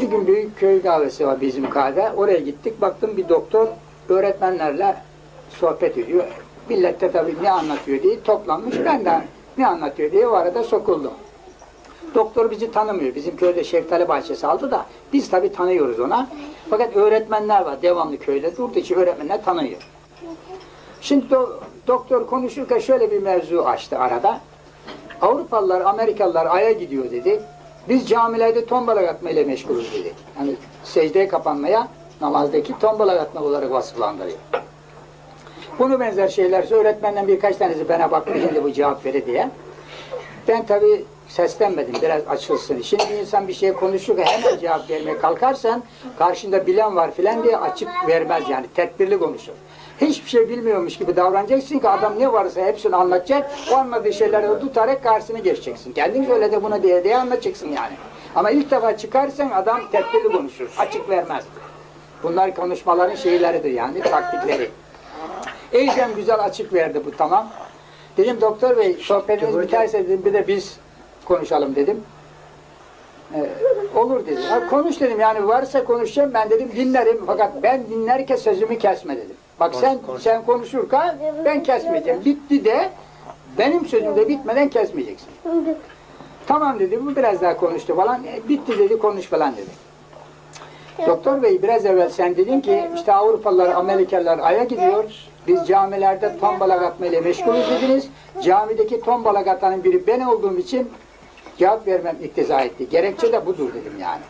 Bir gün büyük köy kahvesi var bizim kahve. Oraya gittik. Baktım bir doktor öğretmenlerle sohbet ediyor. Millet de tabii ne anlatıyor diye toplanmış. Ben de ne anlatıyor diye o arada sokuldum. Doktor bizi tanımıyor. Bizim köyde şeftali bahçesi aldı da biz tabii tanıyoruz ona. Fakat öğretmenler var devamlı köyde. Durduğu için öğretmenler tanıyor. Şimdi do- doktor konuşurken şöyle bir mevzu açtı arada. Avrupalılar, Amerikalılar Ay'a gidiyor dedi. Biz camilerde tombalak atmayla meşgulüz dedi. Yani secdeye kapanmaya namazdaki tombalak atmak olarak vasıflandırıyor. Bunu benzer şeyler öğretmenden birkaç tanesi bana baktı şimdi bu cevap verir diye. Ben tabii seslenmedim biraz açılsın. Şimdi insan bir şey konuşurken hemen cevap vermeye kalkarsan karşında bilen var filan diye açık vermez yani tedbirli konuşur. Hiçbir şey bilmiyormuş gibi davranacaksın ki adam ne varsa hepsini anlatacak. O anladığı şeyleri de tutarak karşısına geçeceksin. Kendin söyle de buna diye diye anlatacaksın yani. Ama ilk defa çıkarsan adam tedbirli konuşur. Açık vermez. Bunlar konuşmaların şeyleridir yani taktikleri. Eğitim güzel açık verdi bu tamam. Dedim doktor bey sohbetiniz biterse dedim bir de biz konuşalım dedim. Ee, olur dedi. Ha, konuş dedim yani varsa konuşacağım ben dedim dinlerim fakat ben dinlerken sözümü kesme dedim. Bak sen sen konuşurken ben kesmeyeceğim. Bitti de benim sözüm de bitmeden kesmeyeceksin. Tamam dedi bu biraz daha konuştu falan. E, bitti dedi konuş falan dedi. Doktor bey biraz evvel sen dedin ki işte Avrupalılar, Amerikalılar Ay'a gidiyor. Biz camilerde tombalak atmayla meşgulüz dediniz. Camideki tombalak atanın biri ben olduğum için cevap vermem iktiza etti. Gerekçe de budur dedim yani.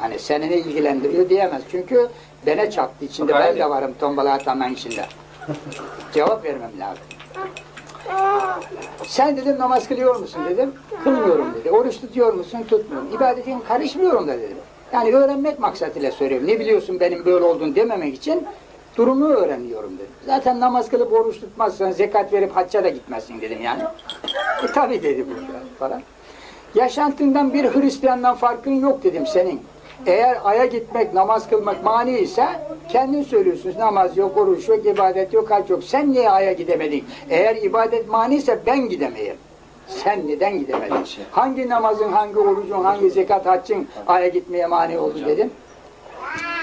Hani seni ne ilgilendiriyor diyemez. Çünkü bene çattı içinde ben de varım tombalak atanların içinde. Cevap vermem lazım. Sen dedim namaz kılıyor musun dedim. Kılmıyorum dedi. Oruç tutuyor musun? Tutmuyorum. İbadetin karışmıyorum da dedim. Yani öğrenmek maksatıyla soruyorum. Ne biliyorsun benim böyle olduğunu dememek için durumu öğreniyorum dedim. Zaten namaz kılıp oruç tutmazsan zekat verip hacca da gitmezsin dedim yani. E tabi dedi bu falan. Yaşantından bir Hristiyandan farkın yok dedim senin. Eğer aya gitmek, namaz kılmak mani ise kendin söylüyorsunuz. Namaz yok, oruç yok, ibadet yok, hac yok. Sen niye aya gidemedin? Eğer ibadet mani ise ben gidemeyim. Sen neden gidemedin? Hangi namazın, hangi orucun, hangi zekat, haccın aya gitmeye mani oldu dedim.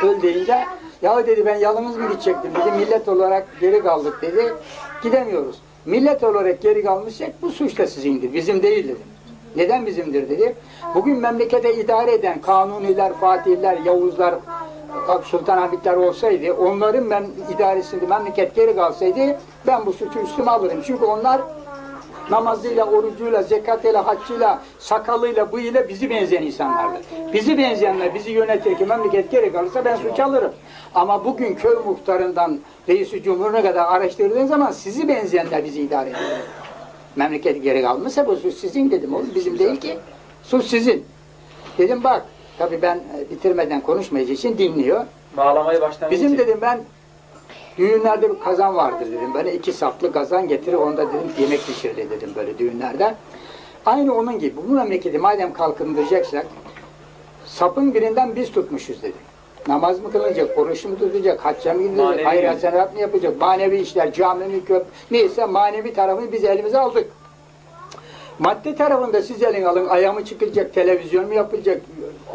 Öl deyince ya dedi ben yalnız mı gidecektim dedi. Millet olarak geri kaldık dedi. Gidemiyoruz. Millet olarak geri kalmışsak bu suç da sizindir. Bizim değil dedim. Neden bizimdir dedi. Bugün memlekete idare eden kanuniler, fatihler, yavuzlar, sultanahmetler olsaydı, onların ben idaresinde memleket geri kalsaydı ben bu suçu üstüme alırım. Çünkü onlar namazıyla, orucuyla, zekatıyla, haccıyla, sakalıyla, bıyığıyla bizi benzeyen insanlardır. Bizi benzeyenler bizi yönetirken memleket geri kalırsa ben suç alırım. Ama bugün köy muhtarından reisi cumhuruna kadar araştırdığın zaman sizi benzeyenler bizi idare ediyor. Memleket geri kalmışsa bu suç sizin dedim oğlum bizim değil ki. Suç sizin. Dedim bak tabii ben e, bitirmeden konuşmayacağı için dinliyor. Bağlamayı baştan Bizim dedim ben düğünlerde bir kazan vardır dedim. Böyle iki saplı kazan getirir onda dedim yemek pişirilir dedim böyle düğünlerde. Aynı onun gibi bu memleketi madem kalkındıracaksak sapın birinden biz tutmuşuz dedim. Namaz mı kılınacak, oruç mu tutacak, hacca mı gidilecek, hayır hasenat mı yapacak, manevi işler, cami mi, köp, neyse manevi tarafını biz elimize aldık. Madde tarafında siz elin alın, ayağımı çıkacak, televizyon mu yapılacak,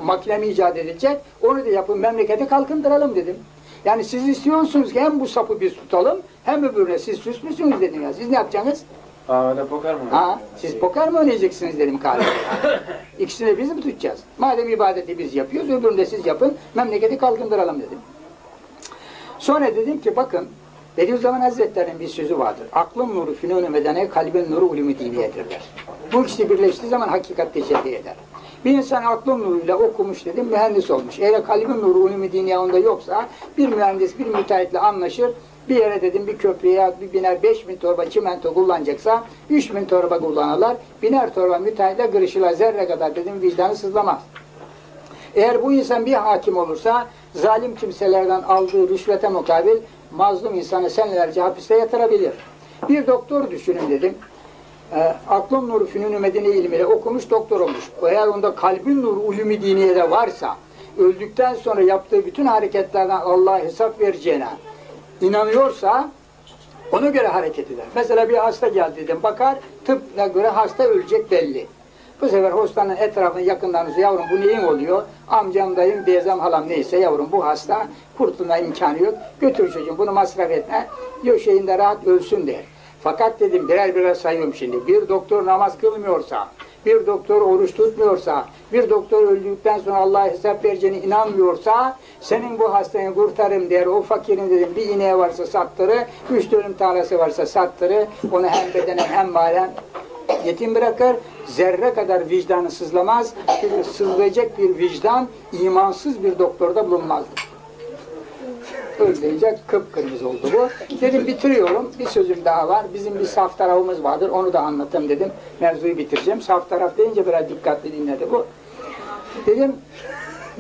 makine mi icat edilecek, onu da yapın, memleketi kalkındıralım dedim. Yani siz istiyorsunuz ki hem bu sapı biz tutalım, hem öbürüne siz süs müsünüz dedim ya. Siz ne yapacaksınız? Kahvede poker mi? Ha, siz poker mi oynayacaksınız dedim kahvede. İkisini de biz mi tutacağız? Madem ibadeti biz yapıyoruz, öbürünü de siz yapın, memleketi kalkındıralım dedim. Sonra dedim ki bakın, Bediüzzaman Hazretleri'nin bir sözü vardır. Aklın nuru fünun-u medene, kalbin nuru ulûm-i diniyedirler. Bu ikisi birleştiği zaman hakikat tecelli eder. Bir insan aklın nuruyla okumuş dedim, mühendis olmuş. Eğer kalbin nuru ulûm-i diniye onda yoksa, bir mühendis bir müteahhitle anlaşır, bir yere dedim bir köprüye bir biner 5 bin torba çimento kullanacaksa 3 bin torba kullanırlar. Biner torba müteahhitle kırışırlar. Zerre kadar dedim vicdanı sızlamaz. Eğer bu insan bir hakim olursa zalim kimselerden aldığı rüşvete mukabil mazlum insanı senelerce hapiste yatırabilir. Bir doktor düşünün dedim. E, aklın nuru fününü medine ilmiyle okumuş doktor olmuş. Eğer onda kalbin nuru ulumi diniye de varsa öldükten sonra yaptığı bütün hareketlerden Allah'a hesap vereceğine inanıyorsa ona göre hareket eder. Mesela bir hasta geldi dedim bakar tıbba göre hasta ölecek belli. Bu sefer hastanın etrafını yakınlarınızı yavrum bu neyin oluyor? Amcam, dayım, teyzem, halam neyse yavrum bu hasta kurtulma imkanı yok. Götür çocuğum bunu masraf etme. Yok şeyinde rahat ölsün der. Fakat dedim birer birer sayıyorum şimdi. Bir doktor namaz kılmıyorsa, bir doktor oruç tutmuyorsa, bir doktor öldükten sonra Allah'a hesap vereceğine inanmıyorsa, senin bu hastayı kurtarım der. O fakirin dedim bir ineği varsa sattırı, üç dönüm tarlası varsa sattırı, onu hem bedenen hem malen yetim bırakır, zerre kadar vicdanı sızlamaz. Çünkü sızlayacak bir vicdan imansız bir doktorda bulunmazdı. Öyleyince kıpkırmızı oldu bu. Dedim bitiriyorum. Bir sözüm daha var. Bizim bir saf tarafımız vardır. Onu da anlatayım dedim. Mevzuyu bitireceğim. Saf taraf deyince biraz dikkatli dinledi bu. Dedim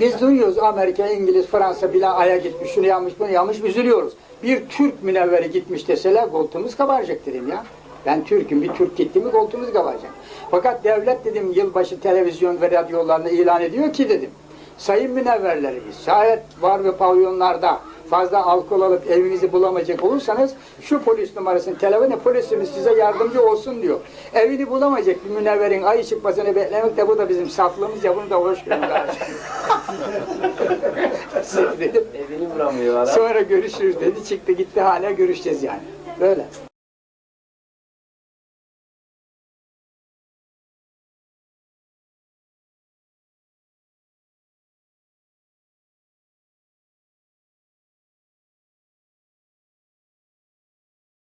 biz duyuyoruz Amerika, İngiliz, Fransa bile aya gitmiş, şunu yanmış, bunu yanmış, üzülüyoruz. Bir Türk münevveri gitmiş deseler koltuğumuz kabaracak dedim ya. Ben Türk'üm, bir Türk gitti mi koltuğumuz kabaracak. Fakat devlet dedim yılbaşı televizyon ve radyolarında ilan ediyor ki dedim. Sayın münevverlerimiz, şayet var ve pavyonlarda fazla alkol alıp evinizi bulamayacak olursanız şu polis numarasını telefonu polisimiz size yardımcı olsun diyor. Evini bulamayacak bir münevverin ay çıkmasını beklemek de bu da bizim saflığımız ya bunu da hoş. Evini bulamıyor adam. Sonra görüşürüz dedi. Çıktı gitti hala görüşeceğiz yani. Böyle.